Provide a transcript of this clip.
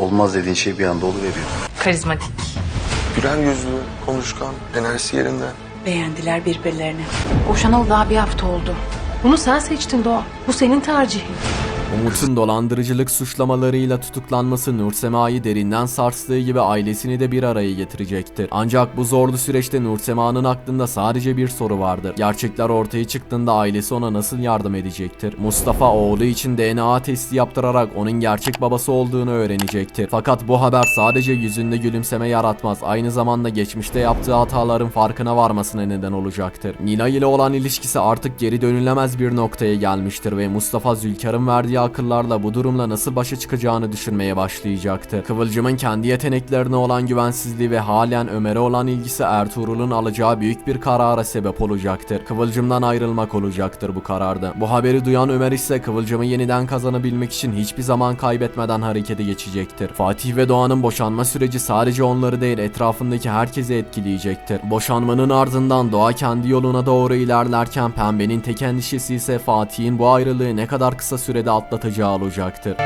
olmaz dediğin şey bir anda oluveriyor. Karizmatik. Güler yüzlü, konuşkan, enerjisi yerinde. Beğendiler birbirlerini. Boşanalı daha bir hafta oldu. Bunu sen seçtin Doğa. Bu senin tercihin. Umut'un dolandırıcılık suçlamalarıyla tutuklanması Nursema'yı derinden sarstığı gibi ailesini de bir araya getirecektir. Ancak bu zorlu süreçte Nursema'nın aklında sadece bir soru vardır. Gerçekler ortaya çıktığında ailesi ona nasıl yardım edecektir? Mustafa oğlu için DNA testi yaptırarak onun gerçek babası olduğunu öğrenecektir. Fakat bu haber sadece yüzünde gülümseme yaratmaz. Aynı zamanda geçmişte yaptığı hataların farkına varmasına neden olacaktır. Nilay ile olan ilişkisi artık geri dönülemez bir noktaya gelmiştir ve Mustafa Zülkar'ın verdiği akıllarla bu durumla nasıl başa çıkacağını düşünmeye başlayacaktır. Kıvılcım'ın kendi yeteneklerine olan güvensizliği ve halen Ömer'e olan ilgisi Ertuğrul'un alacağı büyük bir karara sebep olacaktır. Kıvılcım'dan ayrılmak olacaktır bu kararda. Bu haberi duyan Ömer ise Kıvılcım'ı yeniden kazanabilmek için hiçbir zaman kaybetmeden harekete geçecektir. Fatih ve Doğan'ın boşanma süreci sadece onları değil etrafındaki herkesi etkileyecektir. Boşanmanın ardından Doğa kendi yoluna doğru ilerlerken Pembe'nin tek endişesi ise Fatih'in bu ayrılığı ne kadar kısa sürede atlatacağı olacaktır.